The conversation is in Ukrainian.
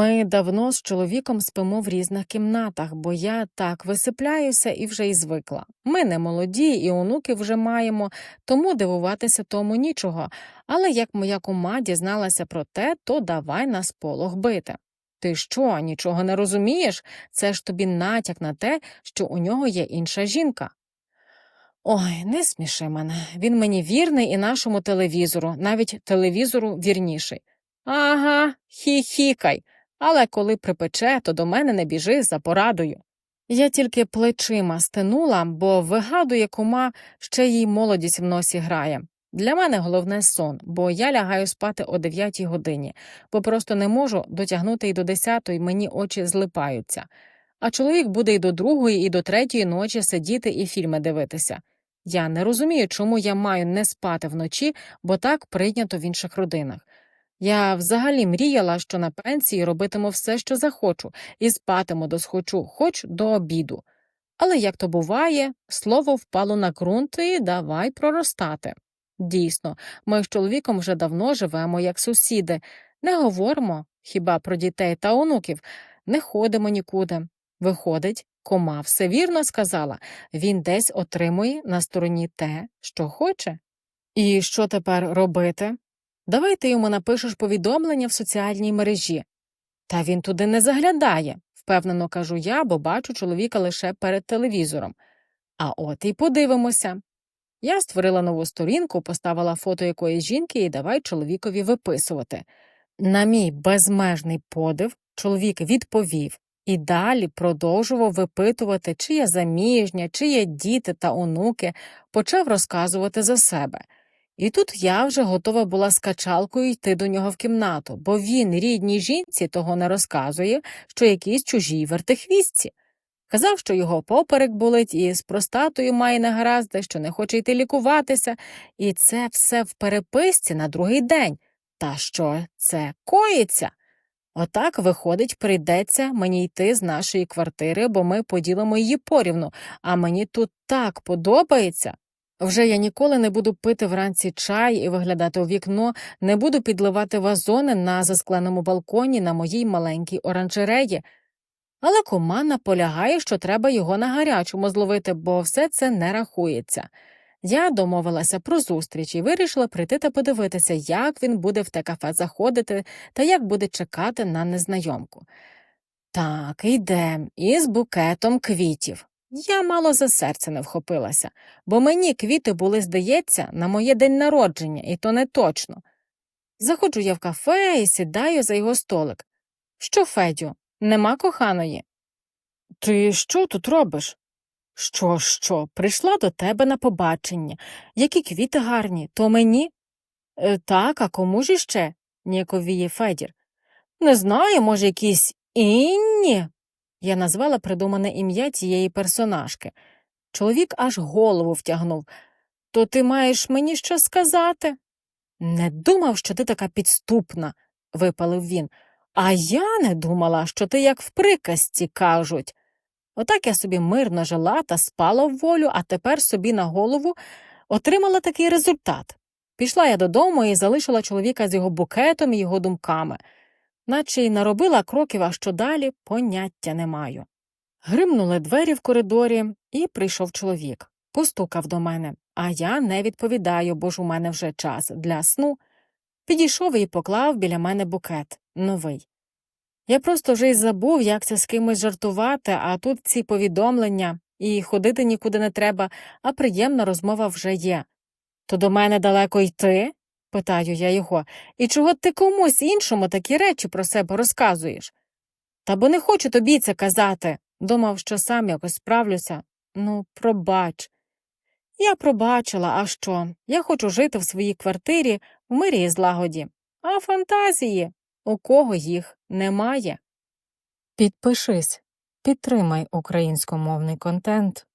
Ми давно з чоловіком спимо в різних кімнатах, бо я так висипляюся і вже й звикла. Ми не молоді, і онуки вже маємо, тому дивуватися тому нічого. Але як моя кума дізналася про те, то давай на сполох бити. Ти що, нічого не розумієш? Це ж тобі натяк на те, що у нього є інша жінка. Ой, не сміши мене. Він мені вірний і нашому телевізору, навіть телевізору вірніший. Ага, хі-хікай. Але коли припече, то до мене не біжи за порадою. Я тільки плечима стенула, бо вигадує кума, ще їй молодість в носі грає. Для мене головне сон, бо я лягаю спати о 9 годині, бо просто не можу дотягнути і до 10, мені очі злипаються. А чоловік буде і до другої, і до третьої ночі сидіти і фільми дивитися. Я не розумію, чому я маю не спати вночі, бо так прийнято в інших родинах. Я взагалі мріяла, що на пенсії робитиму все, що захочу, і спатиму досхочу, хоч до обіду. Але як то буває, слово впало на ґрунт і давай проростати. Дійсно, ми з чоловіком вже давно живемо як сусіди, не говоримо хіба про дітей та онуків, не ходимо нікуди. Виходить, кома все вірно сказала він десь отримує на стороні те, що хоче. І що тепер робити? Давай ти йому напишеш повідомлення в соціальній мережі. Та він туди не заглядає, впевнено кажу я, бо бачу чоловіка лише перед телевізором. А от і подивимося. Я створила нову сторінку, поставила фото якоїсь жінки і давай чоловікові виписувати. На мій безмежний подив чоловік відповів і далі продовжував випитувати, чи є заміжня, чи є діти та онуки, почав розказувати за себе. І тут я вже готова була з качалкою йти до нього в кімнату, бо він рідній жінці того не розказує, що якісь чужій вертихвістці. Казав, що його поперек болить і з простатою має негаразди, що не хоче йти лікуватися, і це все в переписці на другий день. Та що це коїться? Отак, виходить, прийдеться мені йти з нашої квартири, бо ми поділимо її порівну, а мені тут так подобається. Вже я ніколи не буду пити вранці чай і виглядати у вікно, не буду підливати вазони на заскленому балконі на моїй маленькій оранжереї. Але кума наполягає, що треба його на гарячому зловити, бо все це не рахується. Я домовилася про зустріч і вирішила прийти та подивитися, як він буде в те кафе заходити та як буде чекати на незнайомку. Так, йдем із букетом квітів. Я мало за серце не вхопилася, бо мені квіти були, здається, на моє день народження, і то не точно. Заходжу я в кафе і сідаю за його столик. Що, Федю, нема коханої? Ти що тут робиш? Що, що, прийшла до тебе на побачення. Які квіти гарні, то мені? «Е, так, а кому ж іще? ніяковіє Федір. Не знаю, може, якісь інні. Я назвала придумане ім'я тієї персонажки. Чоловік аж голову втягнув. То ти маєш мені що сказати? Не думав, що ти така підступна, випалив він. А я не думала, що ти як в приказці кажуть. Отак я собі мирно жила та спала в волю, а тепер собі на голову отримала такий результат. Пішла я додому і залишила чоловіка з його букетом і його думками, наче й наробила кроків, а що далі поняття не маю. Гримнули двері в коридорі, і прийшов чоловік. Постукав до мене, а я не відповідаю, бо ж у мене вже час для сну. Підійшов і поклав біля мене букет новий. Я просто вже й забув, як це з кимось жартувати, а тут ці повідомлення, і ходити нікуди не треба, а приємна розмова вже є. То до мене далеко йти? Питаю я його, і чого ти комусь іншому такі речі про себе розказуєш? Та бо не хочу тобі це казати. Думав, що сам якось справлюся. Ну, пробач. Я пробачила, а що? Я хочу жити в своїй квартирі в мирі і злагоді. А фантазії? У кого їх немає? Підпишись, підтримай українськомовний контент.